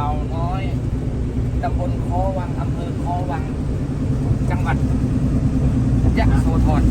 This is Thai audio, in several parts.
เหาน้อยตำบลคอวังอำเภอคอวัง จังหวัดยะโสธร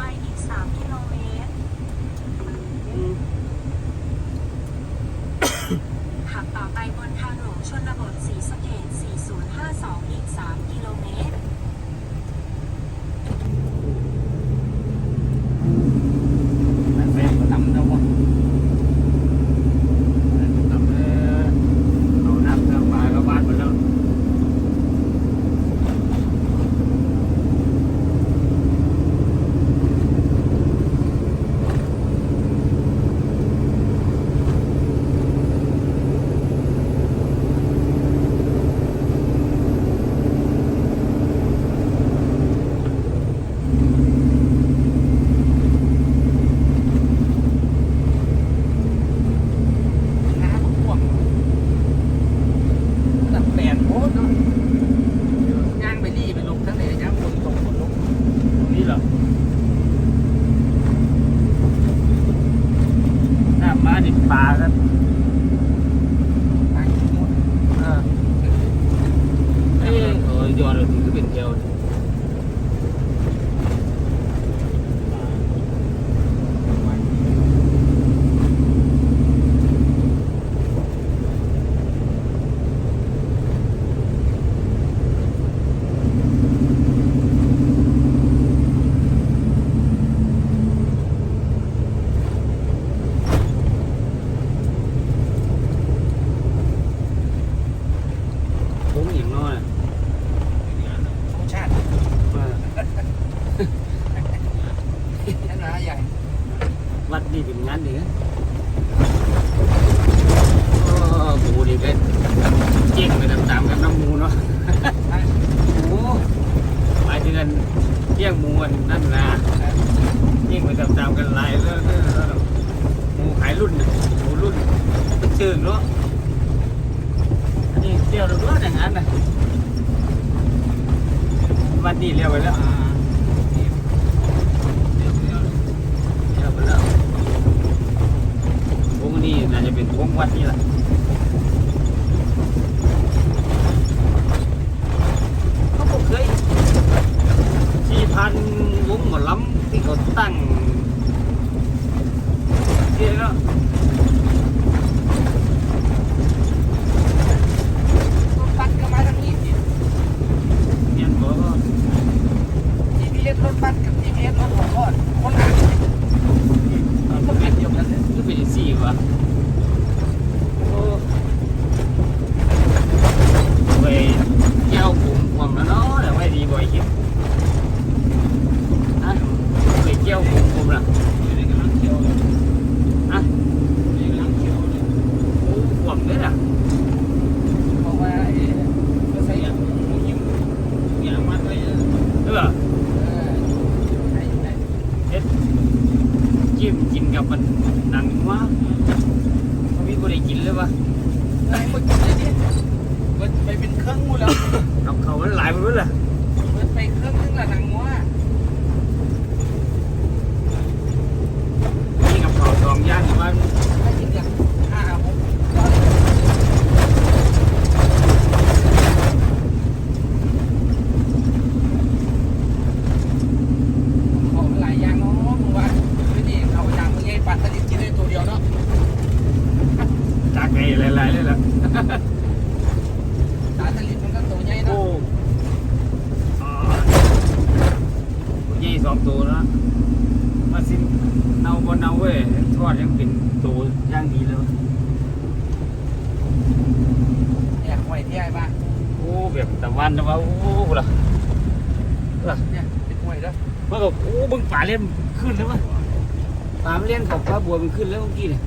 Makinig sa. ป่าครับ มันนั่นนะยิ่งไปตามๆกันหลายเรื่องหมูขายรุ่นหมูรุ่นจืดเนาะอันนี้เที่ยวรถอย่างนั้นนะวันนี้เลี้ยวไปแล้วนี่น่าจะเป็นวงวัดนี่แหละ กินเลยวะไามากินเลยดิมันไปเป็นเครื่องมูแล้วเอาเขามันหลายมันรู้เหรอมันไปเครื่องนึงละทางงัวนี่กับเขาสองย่างอยู่นไม่กินอย่าง องตัวแล้วมาซิมเอาบนเอาเว้ยทอดยังเป็นตัวย่างดีแล้วเนี่ยหวเที่ยบ้างโอ้แบบตะวันนะวะโอ้ล่ะล่ะเนี่ยเป็นไหวแล้วเมื่อกี้โอ้บึงป่าเล่นขึ้นแล้ววะป่าเล่นของฟ้าบัวมันขึ้นแล้วเมื่อกี้เนี่ย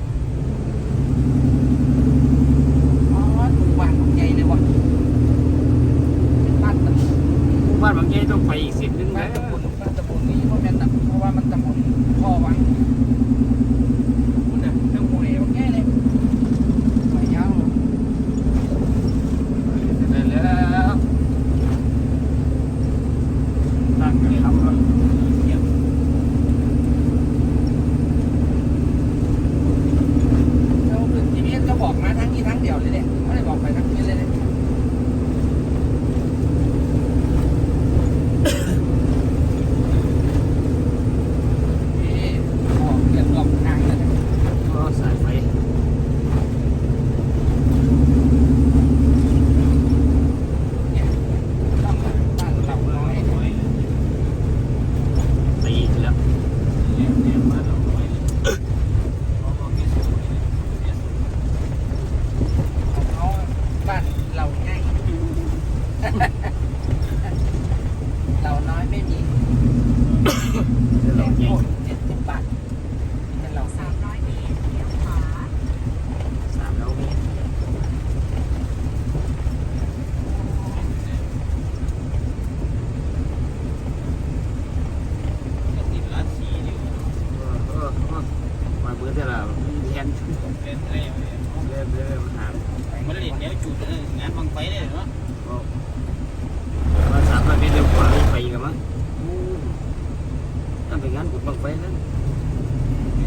จะเป็นงานบุญบังไฟนั้น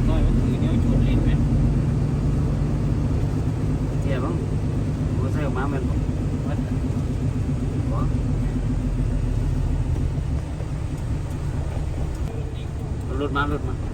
น้อยมันถือเนี้ยจุดเล่นไหมเจ๋บ้างมันใส่ออกมาเป็นมันบ่รถมารถมา